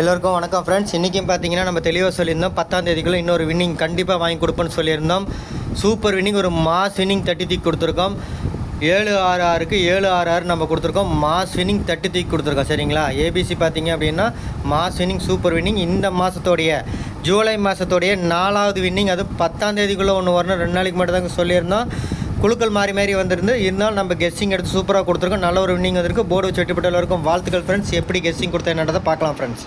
எல்லோருக்கும் வணக்கம் ஃப்ரெண்ட்ஸ் இன்றைக்கும் பார்த்தீங்கன்னா நம்ம தெளிவாக சொல்லியிருந்தோம் பத்தாம் தேதிக்குள்ளே இன்னொரு வின்னிங் கண்டிப்பாக வாங்கி கொடுப்போன்னு சொல்லியிருந்தோம். சூப்பர் வின்னிங் ஒரு மாஸ் வின்னிங் தட்டி தூக்கி கொடுத்துருக்கோம். ஏழு ஆறு ஆறுக்கு ஏழு ஆறு ஆறு நம்ம கொடுத்துருக்கோம். மாஸ் வின்னிங் தட்டி தூக்கி கொடுத்துருக்கோம் சரிங்களா? ஏபிசி பார்த்தீங்க அப்படின்னா மாஸ் வின்னிங் சூப்பர் வின்னிங் இந்த மாதத்தோடைய ஜூலை மாதத்தோடைய நாலாவது வின்னிங் அது பத்தாம் தேதிக்குள்ளே ஒன்று வரணும். ரெண்டு நாளைக்கு மட்டும் தாங்க சொல்லியிருந்தோம். குழுக்கள் மாறி மாறி வந்திருந்து இருந்தாலும் நம்ம கெஸ்ஸிங் எடுத்து சூப்பராக கொடுத்துருக்கோம். நல்ல ஒரு வின்னிங் வந்திருக்கு. போர்டு வச்சு வெட்டிப்பட்ட எல்லாருக்கும் வாழ்த்துக்கள் ஃப்ரெண்ட்ஸ் எப்படி கெஸ்ஸிங் கொடுத்தேன்றதை பார்க்கலாம் friends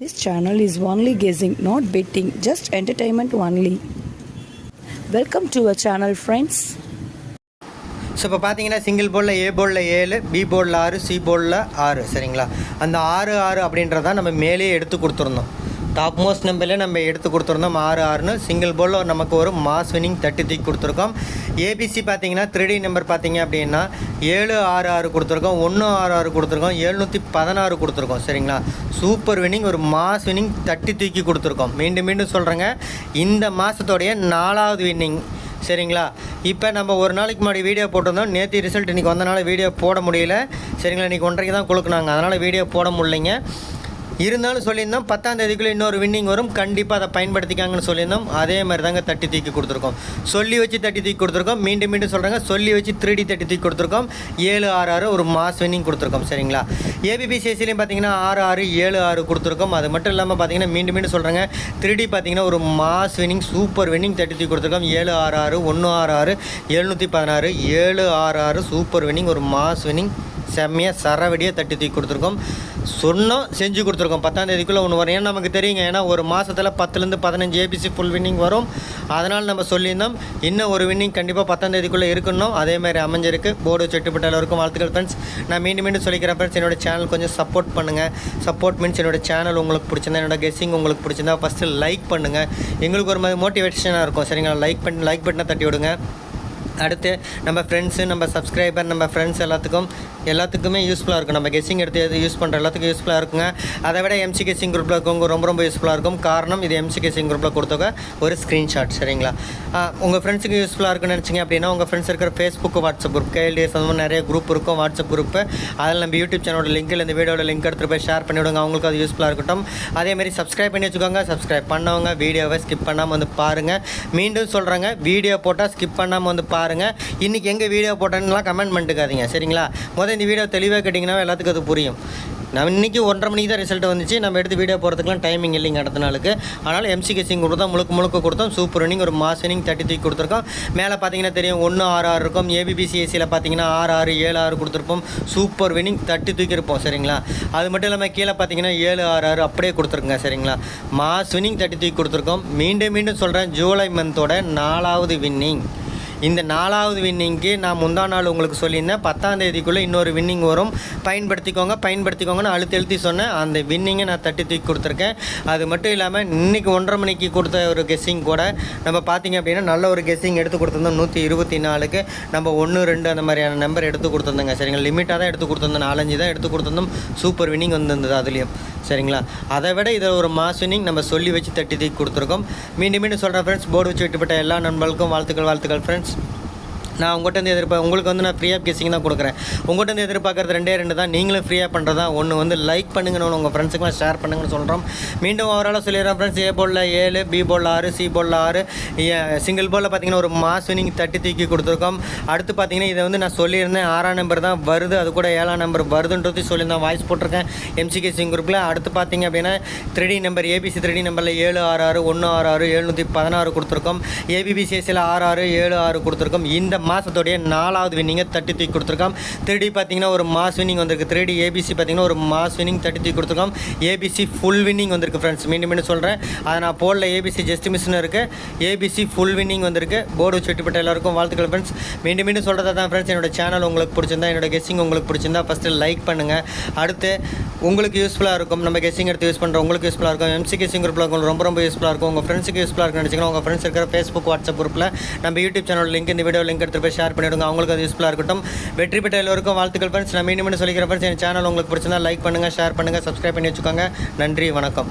This channel is only guessing, not betting, just entertainment only. Welcome to our channel, friends. So இப்போ பார்த்தீங்கன்னா சிங்கிள் போர்டில் ஏ போர்டில் ஏழு பி போர்டில் ஆறு சி போர்டில் ஆறு சரிங்களா அந்த ஆறு ஆறு அப்படின்றத நம்ம மேலேயே எடுத்து கொடுத்துருந்தோம் டாப் மோஸ்ட் நம்பரில் நம்ம எடுத்து கொடுத்துருந்தோம் ஆறு ஆறுன்னு. சிங்கிள் போலில் நமக்கு ஒரு மாஸ் வினிங் தட்டி தூக்கி கொடுத்துருக்கோம். ஏபிசி பார்த்தீங்கன்னா த்ரீ நம்பர் பார்த்தீங்க அப்படின்னா ஏழு ஆறு ஆறு கொடுத்துருக்கோம். ஒன்று ஆறு ஆறு கொடுத்துருக்கோம். எழுநூற்றி பதினாறு கொடுத்துருக்கோம். சரிங்களா? சூப்பர் வினிங் ஒரு மாஸ் வினிங் தட்டி தூக்கி கொடுத்துருக்கோம். மீண்டும் மீண்டும் சொல்கிறேங்க இந்த மாதத்தோடைய நாலாவது வின்னிங் சரிங்களா? இப்போ நம்ம ஒரு நாளைக்கு முன்னாடி வீடியோ போட்டிருந்தோம். நேற்று ரிசல்ட் இன்றைக்கி வந்தனால வீடியோ போட முடியல. சரிங்களா? இன்றைக்கி ஒன்றரைக்கு தான் கொடுக்குனாங்க அதனால் வீடியோ போட முடியலைங்க. இருந்தாலும் சொல்லியிருந்தோம் பத்தாம் தேதிக்குள்ளே இன்னொரு வின்னிங் வரும். கண்டிப்பாக அதை பயன்படுத்திக்காங்கன்னு சொல்லியிருந்தோம். அதே மாதிரி தாங்க தட்டி தூக்கி கொடுத்துருக்கோம். சொல்லி வச்சு தட்டி தூக்கி கொடுத்துருக்கோம். மீண்டும் மீண்டும் சொல்கிறாங்க சொல்லி வச்சு த்ரீ தட்டி தூக்கி கொடுத்துருக்கோம். ஏழு ஆறு ஆறு ஒரு மாஸ் வின்னிங் கொடுத்துருக்கோம். சரிங்களா? ஏபிபிசிஎஸ்சிலையும் பார்த்தீங்கன்னா ஆறு ஆறு ஏழு ஆறு கொடுத்துருக்கோம். அது மட்டும் இல்லாமல் பார்த்தீங்கன்னா மீண்டும் மீண்டும் சொல்கிறாங்க த்ரீ பார்த்தீங்கன்னா ஒரு மாஸ் வின்னிங் சூப்பர் வின்னிங் தட்டி தூக்கி கொடுத்துருக்கோம். ஏழு ஆறு ஆறு ஒன்று ஆறு ஆறு எழுநூற்றி பதினாறு ஏழு ஆறு ஆறு சூப்பர் வின்னிங் ஒரு மாஸ் வின்னிங் செம்மையாக சரவடியாக தட்டி தூக்கி கொடுத்துருக்கோம். சொன்னோம் செஞ்சு கொடுத்துருக்கோம். பத்தாம் தேதிக்குள்ளே ஒன்று வரும். ஏன்னா நமக்கு தெரியுங்க ஏன்னா ஒரு மாதத்தில் பத்துலேருந்து பதினஞ்சு ஏபிசி ஃபுல் வின்னிங் வரும். அதனால் நம்ம சொல்லியிருந்தோம் இன்னும் ஒரு வின்னிங் கண்டிப்பாக பத்தாம் தேதிக்குள்ளே இருக்கணும். அதே மாதிரி அமைஞ்சிருக்கு. போர்டு செட்டுப்பட்ட எல்லாருக்கும் வாழ்த்துக்கள் ஃப்ரெண்ட்ஸ் நான் மீண்டும் மீண்டும் சொல்லிக்கிறேன் ஃப்ரெண்ட்ஸ் என்னோட சேனல் கொஞ்சம் சப்போர்ட் பண்ணுங்கள் சப்போர்ட் மீன்ஸ் என்னோட சேனல் உங்களுக்கு பிடிச்சிருந்தா என்னோட கெஸ்ஸிங் உங்களுக்கு பிடிச்சிருந்தா ஃபஸ்ட்டு லைக் பண்ணுங்கள் எங்களுக்கு ஒரு மாதிரி மோட்டிவேஷனாக இருக்கும். சரிங்களா? லைக் பண்ணி லைக் பட்டனை தட்டி விடுங்க. அடுத்து நம்ம ஃப்ரெண்ட்ஸு நம்ம சப்ஸ்கிரைபர் நம்ம ஃப்ரெண்ட்ஸ் எல்லாத்துக்கும் எல்லாத்துக்குமே யூஸ்ஃபுல்லாக இருக்கும். நம்ம கெஸ்ஸிங் எடுத்து எது யூஸ் பண்ணுற எல்லாத்துக்கும் யூஸ்ஃபுல்லாக இருக்குங்க. அதை விட எம்சி கெஸ்ஸிங் குரூப்பில் இருக்கவங்க ரொம்ப ரொம்ப யூஸ்ஃபுல்லாக இருக்கும். காரணம் இது எம்சி கெஸ்ஸிங் குரூப்பில் கொடுத்தவங்க ஒரு ஸ்க்ரீன்ஷாட் சரிங்களா? உங்கள் ஃப்ரெண்ட்ஸுக்கு யூஸ்ஃபுல்லாக இருக்குன்னு நினச்சிங்க அப்படின்னா உங்கள் ஃப்ரெண்ட்ஸ் இருக்கிற ஃபேஸ்புக் வாட்ஸ்அப் குரூப் கேஎல்டிஎஸ் அந்த மாதிரி நிறைய குரூப் இருக்கும் வாட்ஸ்அப் குரூப்பு அதில் நம்ம யூடியூப் சேனலோட லிங்க்கில் இந்த வீடியோட லிங்க் எடுத்துகிட்டு போய் ஷேர் பண்ணிவிடுங்க. அவங்களுக்கு அது யூஸ்ஃபுல்லாக இருக்கட்டும். அதேமாதிரி சப்ஸ்கிரைப் பண்ணி வச்சுக்கோங்க. சப்ஸ்கிரைப் பண்ணவங்க வீடியோவை ஸ்கிப் பண்ணாமல் வந்து பாருங்கள் மீண்டும் சொல்கிறாங்க வீடியோ போட்டால் ஸ்கிப் பண்ணாமல் வந்து பாருங்கள் இன்றைக்கி எங்கே வீடியோ போட்டேன்னுலாம் கமெண்ட் பண்ணிட்டுக்காதீங்க. சரிங்களா? முதல் இந்த வீடியோ தெளிவாக கேட்டிங்கன்னா எல்லாத்துக்கும் அது புரியும். நான் இன்றைக்கி ஒன்றரை மணிக்கு தான் ரிசல்ட் வந்துச்சு. நம்ம எடுத்து வீடியோ போகிறதுக்குலாம் டைமிங் இல்லைங்க அடுத்த நாளுக்கு. அதனால் எம்சிகேசிங் கொடுத்தோம். முழுக்க முழுக்க கொடுத்தோம். சூப்பர் ரன்னிங் ஒரு மாஸ் ரன்னிங் தட்டி தூக்கி கொடுத்துருக்கோம். மேலே பார்த்தீங்கன்னா தெரியும் ஒன்று ஆறு ஆறு இருக்கும். ஏபிபிசிஎஸ்சியில் பார்த்தீங்கன்னா ஆறு ஆறு ஏழு ஆறு கொடுத்துருப்போம். சூப்பர் வின்னிங் தட்டி தூக்கி இருப்போம். சரிங்களா? அது மட்டும் இல்லாமல் கீழே பார்த்தீங்கன்னா ஏழு ஆறு ஆறு அப்படியே கொடுத்துருக்குங்க. சரிங்களா? மாஸ் வின்னிங் தட்டி தூக்கி கொடுத்துருக்கோம். மீண்டும் மீண்டும் சொல்கிறேன் ஜூலை மந்தோட நாலாவது வின்னிங் இந்த நாலாவது வின்னிங்க்கு நான் முந்தா நாள் உங்களுக்கு சொல்லியிருந்தேன். பத்தாம் தேதிக்குள்ளே இன்னொரு வின்னிங் வரும். பயன்படுத்திக்கோங்க பயன்படுத்திக்கோங்கன்னு அழுத்தி எழுத்தி சொன்னேன். அந்த வின்னிங்கை நான் தட்டி தூக்கி கொடுத்துருக்கேன். அது மட்டும் இல்லாமல் இன்றைக்கி ஒன்றரை மணிக்கு கொடுத்த ஒரு கெஸ்ஸிங் கூட நம்ம பார்த்தீங்க அப்படின்னா நல்ல ஒரு கெஸ்ஸிங் எடுத்து கொடுத்துருந்தோம். நூற்றி இருபத்தி நாலுக்கு நம்ம ஒன்று ரெண்டு அந்த மாதிரியான நம்பர் எடுத்து கொடுத்துருந்தோங்க. சரிங்களா? லிமிட்டாக தான் எடுத்து கொடுத்துருந்தோம். நாலஞ்சு தான் எடுத்து கொடுத்துருந்தோம். சூப்பர் வின்னிங் வந்திருந்தது அதுலேயும். சரிங்களா? அதை விட இதில் ஒரு மாஸ் வின்னிங் நம்ம சொல்லி வச்சு தட்டி தூக்கி கொடுத்துருக்கோம். மீண்டும் மீண்டும் சொல்கிறேன் ஃப்ரெண்ட்ஸ் போர்டு வச்சு விட்டுப்பட்ட எல்லா நண்பர்களுக்கும் வாழ்த்துக்கள் வாழ்த்துக்கள் ஃப்ரெண்ட்ஸ் நான் உங்கள்கிட்ட இருந்து எதிர்ப்பா உங்களுக்கு வந்து நான் ஃப்ரீயாக கெஸிங் தான் கொடுக்குறேன். உங்கள்கிட்ட இருந்து எதிர்பார்க்குறது ரெண்டே ரெண்டு தான். நீங்களும் ஃப்ரீயாக பண்ணுறதா ஒன்று வந்து லைக் பண்ணுங்கன்னு உங்கள் ஃப்ரெண்ட்ஸுக்குலாம் ஷேர் பண்ணுங்கன்னு சொல்கிறோம் மீண்டும் ஓவராலாக சொல்லிடுறேன் ஃப்ரெண்ட்ஸ் ஏ போலில் ஏழு பி போலில் ஆறு சி போலில் ஆறு. சிங்கிள் போலில் பார்த்தீங்கன்னா ஒரு மாஸ் வினிங் தட்டி தூக்கி கொடுத்துருக்கோம். அடுத்து பார்த்தீங்கன்னா இதை வந்து நான் சொல்லியிருந்தேன். ஆறாம் நம்பர் தான் வருது. அது கூட ஏழாம் நம்பர் வருதுன்றது சொல்லியிருந்தேன். வாய்ஸ் போட்டிருக்கேன். எம்சிகே சிங் குரூப்பில் அடுத்து பார்த்தீங்க அப்படின்னா த்ரீ நம்பர் ஏபிசி த்ரீ நம்பரில் ஏழு ஆறு ஆறு ஒன்று ஆறு ஆறு எழுநூற்றி பதினாறு கொடுத்துருக்கோம். ஏபிபிசிஎஸ்சியில் ஆறு ஆறு ஏழு ஆறு கொடுத்துருக்கோம். இந்த மாதத்தோடைய நாலாவது வின்னிங்கை தட்டி தூக்கி கொடுத்துருக்கான் த்ரீ பார்த்தீங்கன்னா ஒரு மாஸ் வின்னிங் வந்திருக்கு. த்ரீ டி ஏபிசி பார்த்தீங்கன்னா ஒரு மாஸ் வின்னிங் தட்டி தூக்கி கொடுத்துருக்கோம். ஏபிசி ஃபுல் வின்னிங் வந்திருக்கு ஃப்ரெண்ட்ஸ் மீண்டும் மீண்டும் சொல்கிறேன் அதை நான் போடல. ஏபிசி ஜஸ்ட் மிஷின் இருக்குது ஏபிசி ஃபுல் வின்னிங் வந்திருக்கு. போர்டு வச்சு எல்லாருக்கும் வாழ்த்துக்கள் ஃப்ரெண்ட்ஸ் மீண்டும் மீண்டும் சொல்கிறதா தான் ஃப்ரெண்ட்ஸ் என்னோட சேனல் உங்களுக்கு பிடிச்சிருந்தா என்னோட கெஸ்ஸிங் உங்களுக்கு பிடிச்சிருந்தா ஃபஸ்ட்டு லைக் பண்ணுங்கள் அடுத்து உங்களுக்கு யூஸ்ஃபுல்லாக இருக்கும். நம்ம கெஸ்ஸிங் எடுத்து யூஸ் பண்ணுற உங்களுக்கு யூஸ்ஃபுல்லாக இருக்கும். எம்சி கெஸ்ஸிங் குரூப்பில் உங்களுக்கு ரொம்ப ரொம்ப யூஸ்ஃபுல்லாக இருக்கும். உங்கள் ஃப்ரெண்ட்ஸுக்கு யூஸ்ஃபுல்லாக இருக்கும் நினச்சிங்கன்னா உங்கள் ஃப்ரெண்ட்ஸ் இருக்கிற ஃபேஸ்புக் வாட்ஸ்அப் குரூப்பில் நம்ம யூடியூப் சேனல் லிங்க் இந்த வீடியோ லிங்க் எடுத்து போய் ஷேர் பண்ணிவிடுங்க அவங்களுக்கு அது யூஸ்ஃபுல்லாக இருக்கட்டும். வெற்றி பெற்ற எல்லோருக்கும் வாழ்த்துக்கள் ஃப்ரெண்ட்ஸ் நான் மீண்டும் மீண்டும் சொல்லிக்கிறேன் ஃப்ரெண்ட்ஸ் என் சேனல் உங்களுக்கு பிடிச்சிருந்தா லைக் பண்ணுங்கள் ஷேர் பண்ணுங்கள் சப்ஸ்கிரைப் பண்ணி வச்சுக்கோங்க. நன்றி வணக்கம்.